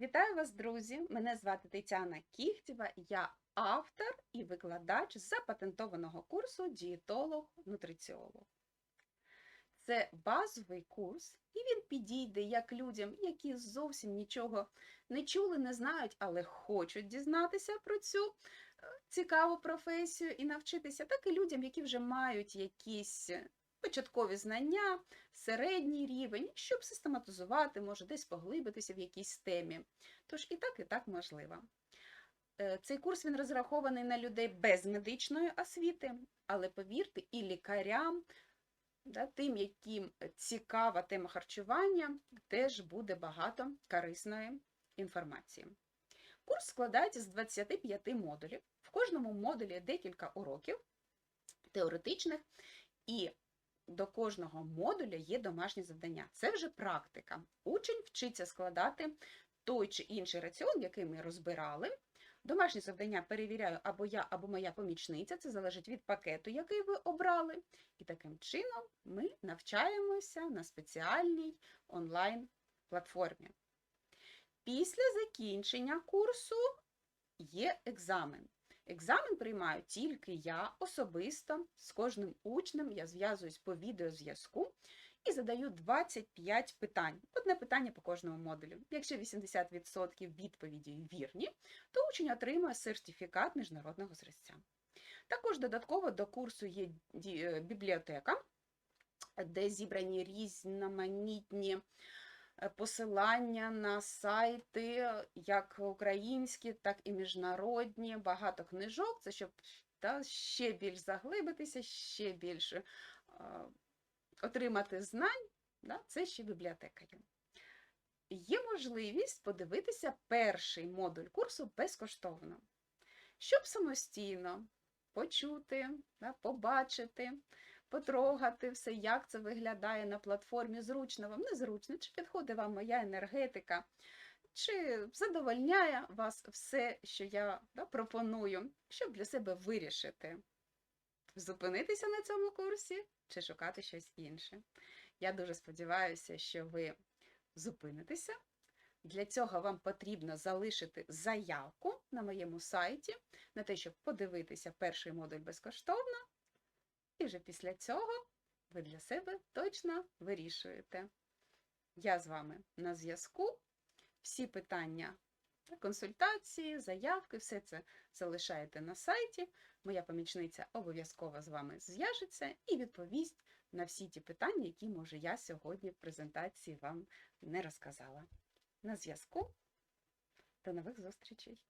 Вітаю вас, друзі! Мене звати Тетяна Кіхтєва, я автор і викладач запатентованого курсу дієтолог-нутриціолог. Це базовий курс, і він підійде як людям, які зовсім нічого не чули, не знають, але хочуть дізнатися про цю е, цікаву професію і навчитися, так і людям, які вже мають якісь початкові знання, середній рівень, щоб систематизувати, може десь поглибитися в якійсь темі. Тож і так, і так можливо. Е, Цей курс він розрахований на людей без медичної освіти, але повірте, і лікарям, да, тим, яким цікава тема харчування, теж буде багато корисної інформації. Курс складається з 25 модулів. В кожному модулі декілька уроків теоретичних, і до кожного модуля є домашнє завдання. Це вже практика. Учень вчиться складати той чи інший раціон, який ми розбирали. Домашнє завдання перевіряю або я, або моя помічниця. Це залежить від пакету, який ви обрали. І таким чином ми навчаємося на спеціальній онлайн-платформі. Після закінчення курсу є екзамен. Екзамен приймаю тільки я особисто з кожним учнем. Я зв'язуюсь по відеозв'язку і задаю 25 питань. Одне питання по кожному модулю. Якщо 80% відповіді вірні, то учень отримує сертифікат міжнародного зразця. Також додатково до курсу є е, бібліотека, де зібрані різноманітні посилання на сайти, як українські, так і міжнародні, багато книжок. Це щоб та, ще більш заглибитися, ще більше е, отримати знань. Да, це ще бібліотека є. Є можливість подивитися перший модуль курсу безкоштовно, щоб самостійно почути, да, побачити, потрогати все, як це виглядає на платформі, зручно вам, незручно, чи підходить вам моя енергетика, чи задовольняє вас все, що я да, пропоную, щоб для себе вирішити, зупинитися на цьому курсі чи шукати щось інше. Я дуже сподіваюся, що ви зупинитеся. Для цього вам потрібно залишити заявку на моєму сайті на те, щоб подивитися перший модуль безкоштовно, вже після цього ви для себе точно вирішуєте. Я з вами на зв'язку. Всі питання, консультації, заявки, все це залишаєте на сайті. Моя помічниця обов'язково з вами зв'яжеться і відповість на всі ті питання, які, може, я сьогодні в презентації вам не розказала. На зв'язку. До нових зустрічей!